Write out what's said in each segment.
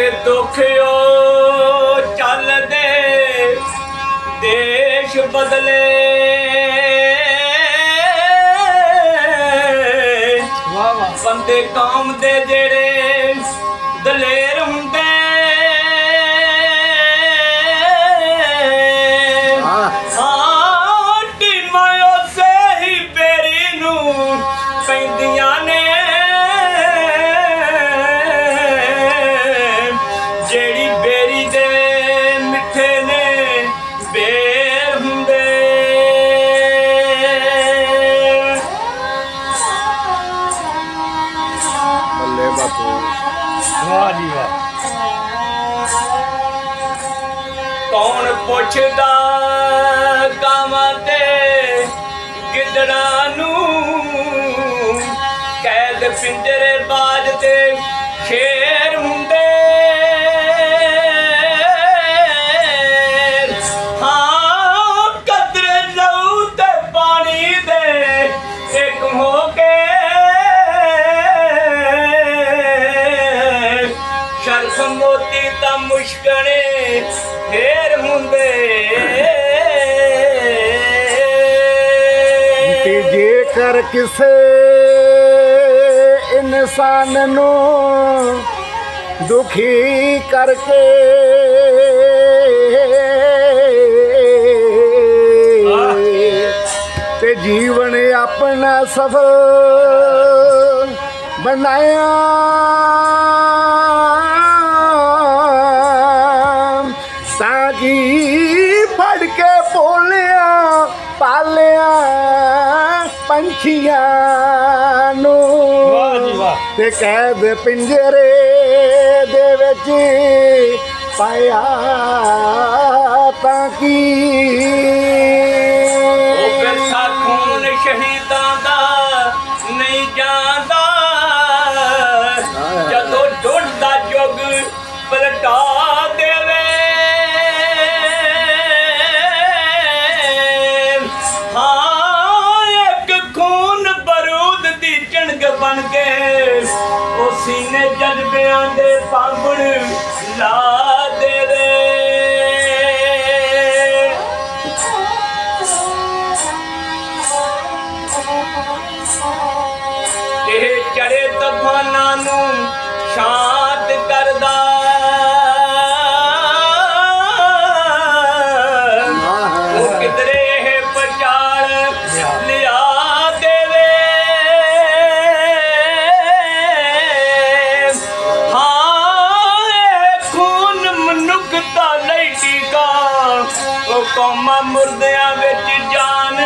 ਦੁਖਿਓ ਚੱਲਦੇ ਦੇਸ਼ ਬਦਲੇ। ਵਾਹ ਵਾਹ। ਬੰਦੇ ਕੌਮ ਦੇ ਜਿਹੜੇ ਕੌਣ ਪੁੱਛਦਾ ਕਾਵਾਂ ਤੇ ਗਿੱਦੜਾਂ ਨੂੰ? ਕੈਦ ਪਿੰਜਰੇ ਬਾਜ ਤੇ ਖੇ ਸ਼ਰਫ ਮੋਤੀ ਤਾਂ ਮੁਸ਼ਕਣੇ ਫੇਰ ਹੁੰਦੇ ਤੇ ਜੇਕਰ ਕਿਸੇ ਇਨਸਾਨ ਨੂੰ ਦੁਖੀ ਕਰਕੇ ਤੇ ਜੀਵਨ ਆਪਣਾ ਸਫਲ ਬਣਾਇਆ ਕਿ ਫੜ ਕੇ ਪੋਲਿਆ ਪਾਲਿਆ ਪੰਛੀਆਂ ਵਾਹ ਜੀ ਨੂੰ ਵਾਹ। ਤੇ ਕੈਦ ਪਿੰਜਰੇ ਦੇ ਵਿੱਚ ਪਾਇਆ ਤਾਂ ਕਿ ਉਹ ਵਿਰਸਾ ਖੂਨ ਸ਼ਹੀਦਾਂ ਦਾ ਨਹੀਂ ਜਦੋਂ ਬਣ ਕੇ ਉਹ ਸੀਨੇ ਜਜ਼ਬਿਆਂ ਦੇ ਪਾਂਗੜ ਲਾ ਦੇਵੇ। ਇਹ ਚੜੇ ਤੂਫਾਨਾਂ ਨੂੰ ਸ਼ਾਂਤ ਕਰਦਾ। ਉਹ ਕਿਧਰੇ ਕੌਮਾਂ ਮੁਰਦਿਆਂ ਵਿੱਚ ਜਾਨ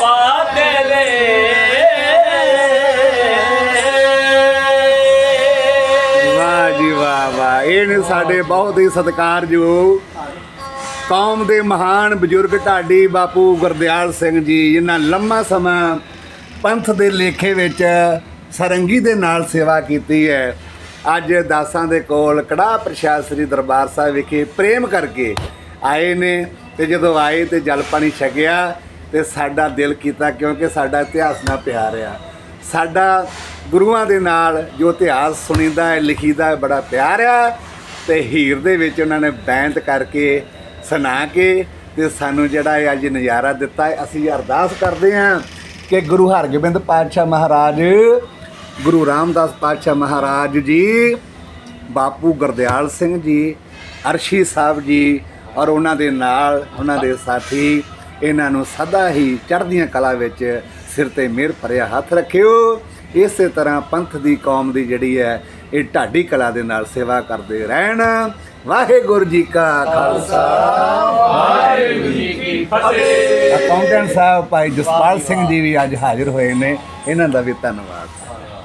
ਪਾ ਦੇਵੇ ਵਾਹ ਜੀ ਵਾਹ ਵਾਹ। ਇਹ ਨੇ ਸਾਡੇ ਬਹੁਤ ਹੀ ਸਤਿਕਾਰਯੋਗ ਕੌਮ ਦੇ ਮਹਾਨ ਬਜ਼ੁਰਗ ਢਾਡੀ ਬਾਪੂ ਗੁਰਦਿਆਲ ਸਿੰਘ ਜੀ ਇਹਨਾਂ ਲੰਮਾ ਸਮਾਂ ਪੰਥ ਦੇ ਲੇਖੇ ਵਿੱਚ ਸਰੰਗੀ ਦੇ ਨਾਲ ਸੇਵਾ ਕੀਤੀ ਹੈ। ਅੱਜ ਦਾਸਾਂ ਦੇ ਕੋਲ ਕੜਾ ਪ੍ਰਸ਼ਾਦ ਸ੍ਰੀ ਦਰਬਾਰ ਸਾਹਿਬ ਵਿਖੇ ਪ੍ਰੇਮ ਕਰਕੇ ਆਏ ਨੇ ਤੇ ਜਦੋਂ ਆਏ ਤੇ ਜਲ ਪਾਣੀ ਛਕਿਆ ਤੇ ਸਾਡਾ ਦਿਲ ਕੀਤਾ ਕਿਉਂਕਿ ਸਾਡਾ ਇਤਿਹਾਸ ਨਾਲ ਪਿਆਰ ਆ। ਸਾਡਾ ਗੁਰੂਆਂ ਦੇ ਨਾਲ ਜੋ ਇਤਿਹਾਸ ਸੁਣੀਦਾ ਹੈ, ਲਿਖੀਦਾ ਹੈ, ਬੜਾ ਪਿਆਰ ਆ ਤੇ ਹੀਰ ਦੇ ਵਿੱਚ ਉਹਨਾਂ ਨੇ ਬੈਂਤ ਕਰਕੇ ਸੁਣਾ ਕੇ ਤੇ ਸਾਨੂੰ ਜਿਹੜਾ ਇਹ ਅੱਜ ਨਜ਼ਾਰਾ ਦਿੱਤਾ ਹੈ, ਅਸੀਂ ਅਰਦਾਸ ਕਰਦੇ ਹਾਂ ਕਿ ਗੁਰੂ ਹਰਗੋਬਿੰਦ ਪਾਤਸ਼ਾਹ ਮਹਾਰਾਜ, ਗੁਰੂ ਰਾਮਦਾਸ ਪਾਤਸ਼ਾਹ ਮਹਾਰਾਜ ਜੀ, ਬਾਪੂ ਗੁਰਦਿਆਲ ਸਿੰਘ ਜੀ, ਅਰਸ਼ੀ ਸਾਹਿਬ ਜੀ ਔਰ ਉਹਨਾਂ ਦੇ ਨਾਲ ਉਹਨਾਂ ਦੇ ਸਾਥੀ ਇਹਨਾਂ ਨੂੰ ਸਦਾ ਹੀ ਚੜ੍ਹਦੀਆਂ ਕਲਾ ਵਿੱਚ ਸਿਰ ਤੇ ਮਿਹਰ ਭਰਿਆ ਹੱਥ ਰੱਖਿਓ। ਇਸੇ ਤਰ੍ਹਾਂ ਪੰਥ ਦੀ ਕੌਮ ਦੀ ਜਿਹੜੀ ਹੈ ਇਹ ਢਾਡੀ ਕਲਾ ਦੇ ਨਾਲ ਸੇਵਾ ਕਰਦੇ ਰਹਿਣ। ਵਾਹਿਗੁਰੂ ਜੀ ਕਾ ਖਾਲਸਾ। ਵਾਹਿਗੁਰੂ ਜੀ ਕੀ ਫਤਿਹ। ਅਕਾਊਂਟੈਂਟ ਸਾਹਿਬ ਭਾਈ ਜਸਪਾਲ ਸਿੰਘ ਜੀ ਵੀ ਅੱਜ ਹਾਜ਼ਰ ਹੋਏ ਨੇ। ਇਹਨਾਂ ਦਾ ਵੀ ਧੰਨਵਾਦ।